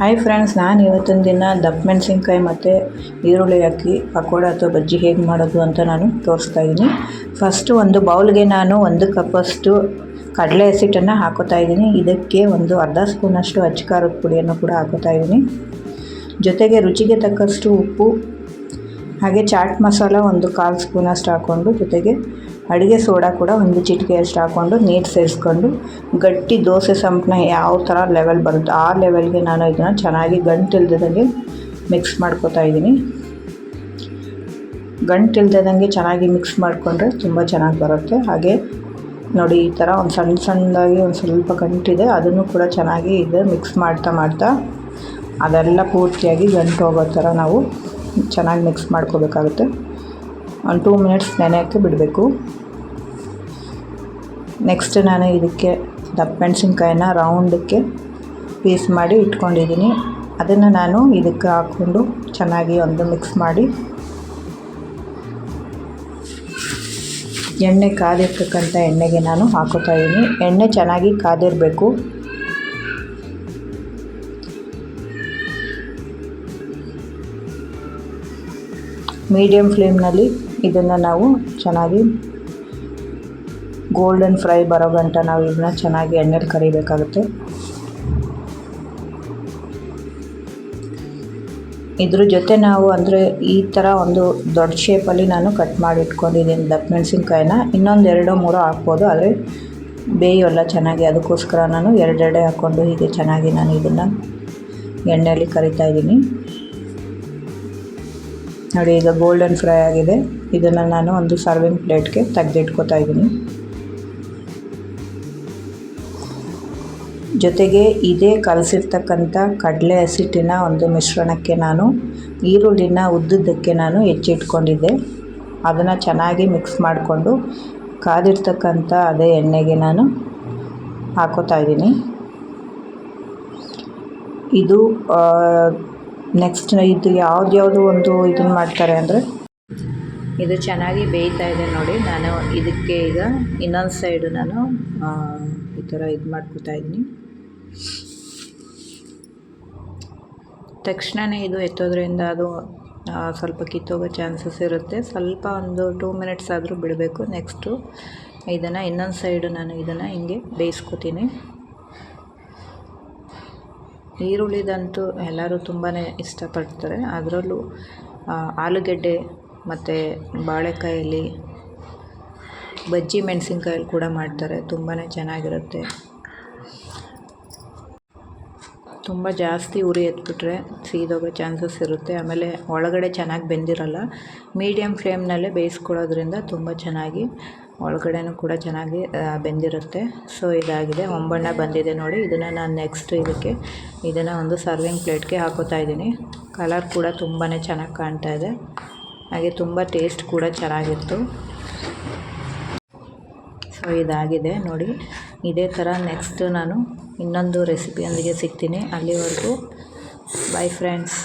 Hi friends ನಾನು ಇವತ್ತಿನ ದಿನ ದಪ್ಪ ಮೆಣಸಿನ್ಕಾಯಿ ಮತ್ತು ಈರುಳ್ಳಿ ಹಾಕಿ, ಪಕೋಡ ಅಥವಾ ಬಜ್ಜಿ ಹೇಗೆ ಮಾಡೋದು ಅಂತ ನಾನು ತೋರಿಸ್ತಾ ಇದ್ದೀನಿ ಫಸ್ಟು ಒಂದು ಬೌಲ್ಗೆ ನಾನು ಒಂದು ಕಪ್ಪಷ್ಟು ಕಡಲೆ ಹಸಿಟ್ಟನ್ನು ಹಾಕೋತಾ ಇದ್ದೀನಿ ಇದಕ್ಕೆ ಒಂದು ಅರ್ಧ ಸ್ಪೂನಷ್ಟು ಅಚ್ಚ ಖಾರದ ಪುಡಿಯನ್ನು ಕೂಡ ಹಾಕೋತಾ ಇದ್ದೀನಿ ಜೊತೆಗೆ ರುಚಿಗೆ ತಕ್ಕಷ್ಟು ಉಪ್ಪು, ಹಾಗೆ ಚಾಟ್ ಮಸಾಲ ಒಂದು ಕಾಲು ಸ್ಪೂನಷ್ಟು ಹಾಕ್ಕೊಂಡು ಜೊತೆಗೆ ಅಡುಗೆ ಸೋಡಾ ಕೂಡ ಒಂದು ಚಿಟಿಕೆಯಷ್ಟು ಹಾಕ್ಕೊಂಡು ನೀರು ಸೇರಿಸ್ಕೊಂಡು ಗಟ್ಟಿ ದೋಸೆ ಸಂಪನ್ನ ಯಾವ ಥರ ಲೆವೆಲ್ ಬರುತ್ತೆ, ಆ ಲೆವೆಲ್ಗೆ ನಾನು ಇದನ್ನು ಚೆನ್ನಾಗಿ ಗಂಟಿಲ್ದಂಗೆ ಮಿಕ್ಸ್ ಮಾಡ್ಕೋತಾ ಇದ್ದೀನಿ. ಗಂಟಿಲ್ದಂಗೆ ಚೆನ್ನಾಗಿ ಮಿಕ್ಸ್ ಮಾಡಿಕೊಂಡ್ರೆ ತುಂಬ ಚೆನ್ನಾಗಿ ಬರುತ್ತೆ. ಹಾಗೆ ನೋಡಿ ಈ ಥರ ಒಂದು ಸಣ್ಣ ಸಣ್ಣದಾಗಿ ಒಂದು ಸ್ವಲ್ಪ ಗಂಟಿದೆ, ಅದನ್ನು ಕೂಡ ಚೆನ್ನಾಗಿ ಇದು ಮಿಕ್ಸ್ ಮಾಡ್ತಾ ಮಾಡ್ತಾ ಅದೆಲ್ಲ ಪೂರ್ತಿಯಾಗಿ ಗಂಟು ಹೋಗೋ ಥರ ನಾವು ಚೆನ್ನಾಗಿ ಮಿಕ್ಸ್ ಮಾಡ್ಕೋಬೇಕಾಗುತ್ತೆ. ಒಂದು ಟೂ ಮಿನಿಟ್ಸ್ ನೆನೆಯೋಕ್ಕೆ ಬಿಡಬೇಕು. ನೆಕ್ಸ್ಟ್ ನಾನು ಇದಕ್ಕೆ ದಪ್ಪ ಮೆಣಸಿನ್ಕಾಯಿನ ರೌಂಡಕ್ಕೆ ಪೀಸ್ ಮಾಡಿ ಇಟ್ಕೊಂಡಿದ್ದೀನಿ. ಅದನ್ನು ನಾನು ಇದಕ್ಕೆ ಹಾಕ್ಕೊಂಡು ಚೆನ್ನಾಗಿ ಒಂದು ಮಿಕ್ಸ್ ಮಾಡಿ. ಎಣ್ಣೆ ಕಾದಿರ್ತಕ್ಕಂಥ ಎಣ್ಣೆಗೆ ನಾನು ಹಾಕೋತಾ ಇದ್ದೀನಿ. ಎಣ್ಣೆ ಚೆನ್ನಾಗಿ ಕಾದಿರಬೇಕು. ಮೀಡಿಯಮ್ ಫ್ಲೇಮ್ನಲ್ಲಿ ಇದನ್ನು ನಾವು ಚೆನ್ನಾಗಿ ಗೋಲ್ಡನ್ ಫ್ರೈ ಬರೋ ಗಂಟ ನಾವು ಇದನ್ನ ಚೆನ್ನಾಗಿ ಎಣ್ಣೆಲಿ ಕರಿಬೇಕಾಗುತ್ತೆ. ಇದ್ರ ಜೊತೆ ನಾವು ಅಂದರೆ ಈ ಥರ ಒಂದು ದೊಡ್ಡ ಶೇಪಲ್ಲಿ ನಾನು ಕಟ್ ಮಾಡಿ ಇಟ್ಕೊಂಡಿದ್ದೀನಿ ದಪ್ಪ ಮೆಣಸಿನ್ಕಾಯಿನ. ಇನ್ನೊಂದು ಎರಡೋ, ಮೂರೋ ಹಾಕ್ಬೋದು. ಆದರೆ ಬೇಯೋಲ್ಲ ಚೆನ್ನಾಗಿ. ಅದಕ್ಕೋಸ್ಕರ ನಾನು ಎರಡೆರಡೆ ಹಾಕ್ಕೊಂಡು ಹೀಗೆ ಚೆನ್ನಾಗಿ ನಾನು ಇದನ್ನು ಎಣ್ಣೆಯಲ್ಲಿ ಕರಿತಾ ಇದ್ದೀನಿ. ನೋಡಿ, ಈಗ ಗೋಲ್ಡನ್ ಫ್ರೈ ಆಗಿದೆ. ಇದನ್ನು ನಾನು ಒಂದು ಸರ್ವಿಂಗ್ ಪ್ಲೇಟ್ಗೆ ತೆಗೆದಿಟ್ಕೋತಾ ಇದ್ದೀನಿ. ಜೊತೆಗೆ ಇದೇ ಕಲಸಿರ್ತಕ್ಕಂಥ ಕಡಲೆ ಹಸಿಟ್ಟಿನ ಒಂದು ಮಿಶ್ರಣಕ್ಕೆ ನಾನು ಈರುಳ್ಳಿನ ಉದ್ದುದ್ದಕ್ಕೆ ನಾನು ಹೆಚ್ಚಿಟ್ಕೊಂಡಿದ್ದೆ. ಅದನ್ನು ಚೆನ್ನಾಗಿ ಮಿಕ್ಸ್ ಮಾಡಿಕೊಂಡು ಕಾದಿರ್ತಕ್ಕಂಥ ಅದೇ ಎಣ್ಣೆಗೆ ನಾನು ಹಾಕೋತಾ ಇದ್ದೀನಿ. ಇದು ನೆಕ್ಸ್ಟ್ ಇದು ಯಾವ್ದು ಯಾವುದು ಒಂದು ಇದನ್ನು ಮಾಡ್ತಾರೆ ಅಂದರೆ ಇದು ಚೆನ್ನಾಗಿ ಬೇಯ್ತಾ ಇದೆ ನೋಡಿ. ನಾನು ಇದಕ್ಕೆ ಈಗ ಇನ್ನೊಂದು ಸೈಡು ನಾನು ಈ ಥರ ಇದು ಮಾಡ್ಕೊತಾ ಇದ್ದೀನಿ. ತಕ್ಷಣವೇ ಇದು ಎತ್ತೋದ್ರಿಂದ ಅದು ಸ್ವಲ್ಪ ಕಿತ್ತೋಗೋ ಚಾನ್ಸಸ್ ಇರುತ್ತೆ. ಸ್ವಲ್ಪ ಒಂದು ಟೂ ಮಿನಿಟ್ಸ್ ಆದರೂ ಬಿಡಬೇಕು. ನೆಕ್ಸ್ಟು ಇದನ್ನು ಇನ್ನೊಂದು ಸೈಡು ನಾನು ಇದನ್ನು ಹಿಂಗೆ ಬೇಯಿಸ್ಕೊತೀನಿ. ಈರುಳ್ಳಿದಂತೂ ಎಲ್ಲರೂ ತುಂಬಾ ಇಷ್ಟಪಡ್ತಾರೆ. ಅದರಲ್ಲೂ ಆಲೂಗೆಡ್ಡೆ ಮತ್ತು ಬಾಳೆಕಾಯಲ್ಲಿ ಬಜ್ಜಿ ಮೆಣಸಿನ್ಕಾಯಲ್ಲಿ ಕೂಡ ಮಾಡ್ತಾರೆ. ತುಂಬಾ ಚೆನ್ನಾಗಿರುತ್ತೆ. ತುಂಬ ಜಾಸ್ತಿ ಉರಿ ಎತ್ಬಿಟ್ರೆ ಸೀದೋಗೋ ಚಾನ್ಸಸ್ ಇರುತ್ತೆ. ಆಮೇಲೆ ಒಳಗಡೆ ಚೆನ್ನಾಗಿ ಬೆಂದಿರಲ್ಲ. ಮೀಡಿಯಮ್ ಫ್ಲೇಮ್ನಲ್ಲೇ ಬೇಯಿಸ್ಕೊಳ್ಳೋದ್ರಿಂದ ತುಂಬ ಚೆನ್ನಾಗಿ ಒಳಗಡೆನೂ ಕೂಡ ಚೆನ್ನಾಗಿ ಬೆಂದಿರುತ್ತೆ. ಸೊ, ಇದಾಗಿದೆ. ಒಂಬಣ್ಣ ಬಂದಿದೆ ನೋಡಿ. ಇದನ್ನು ನಾನು ನೆಕ್ಸ್ಟ್ ಇದಕ್ಕೆ, ಇದನ್ನು ಒಂದು ಸರ್ವಿಂಗ್ ಪ್ಲೇಟ್ಗೆ ಹಾಕೋತಾ ಇದ್ದೀನಿ. ಕಲರ್ ಕೂಡ ತುಂಬಾ ಚೆನ್ನಾಗಿ ಕಾಣ್ತಾ ಇದೆ. ಹಾಗೆ ತುಂಬ ಟೇಸ್ಟ್ ಕೂಡ ಚೆನ್ನಾಗಿತ್ತು. ಸೊ ಇದಾಗಿದೆ ನೋಡಿ. ಇದೇ ಥರ ನೆಕ್ಸ್ಟ್ ನಾನು ಇನ್ನೊಂದು ರೆಸಿಪಿಯೊಂದಿಗೆ ಸಿಗ್ತೀನಿ. ಅಲ್ಲಿವರೆಗೂ ಬೈ ಫ್ರೆಂಡ್ಸ್